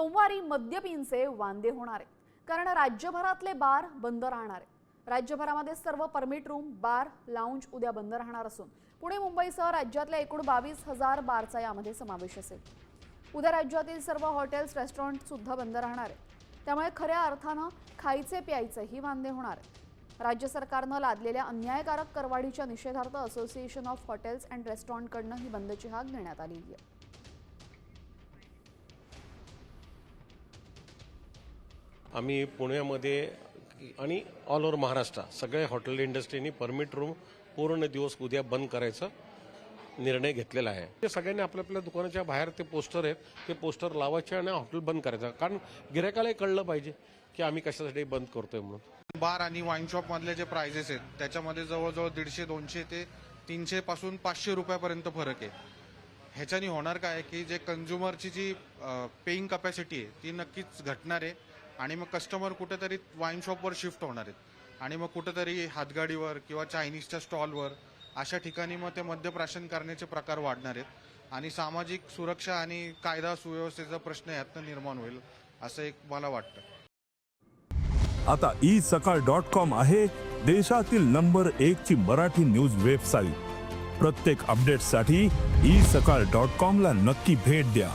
सोमवारी मद्यपींचे वांदे होणार आहेत. कारण राज्यभरातले बार बंद राहणार आहेत. राज्यभरामध्ये सर्व परमिट रूम बार लाऊंज उद्या बंद राहणार असून पुणे मुंबईसह राज्यातल्या एकूण बावीस हजार बारचा यामध्ये समावेश असेल. उद्या राज्यातील सर्व हॉटेल्स रेस्टॉरंट सुद्धा बंद राहणार आहे त्यामुळे खऱ्या अर्थानं खायचे प्यायचेही वांदे होणार आहे राज्य सरकारनं लादलेल्या अन्यायकारक करवाढीच्या निषेधार्थ असोसिएशन ऑफ हॉटेल्स अँड रेस्टॉरंटकडनं ही बंदची हाक घेण्यात आलेली आहे. आम्ही पुण्यामध्ये आणि ऑल ओव्हर महाराष्ट्र सगळ्या हॉटेल इंडस्ट्रीनी परमिट रूम पूर्ण दिवस उद्या बंद करायचा निर्णय घेतलेला आहे. ते सगळ्यांनी आपल्या आपल्या दुकानाच्या बाहेर ते पोस्टर आहेत ते पोस्टर लावायचे आणि हॉटेल बंद करायचं. कारण गिरायकालाही कळलं पाहिजे की आम्ही कशासाठी बंद करतोय म्हणून. बार आणि वाईन शॉप मधले जे प्राइजेस आहेत त्याच्यामध्ये जवळजवळ दीडशे दोनशे ते तीनशे पासून पाचशे रुपयापर्यंत फरक आहे. ह्याच्यानी होणार काय की जे कन्झ्युमरची जी पेईंग कपॅसिटी आहे ती नक्कीच घटणार आहे. आणि मग कस्टमर कुठेतरी वाईन शॉपवर शिफ्ट होणार आहेत. आणि मग कुठेतरी हातगाडीवर किंवा चायनीजच्या स्टॉलवर अशा ठिकाणी मग ते मद्यप्राशन करण्याचे प्रकार वाढणार आहेत. आणि सामाजिक सुरक्षा आणि कायदा सुव्यवस्थेचा प्रश्न यातनं निर्माण होईल असं एक मला वाटतं. आता ई सकाळ डॉट कॉम आहे देशातील नंबर एक ची मराठी न्यूज वेबसाईट प्रत्येक अपडेटसाठी ई सकाळ डॉट कॉम ला नक्की भेट द्या.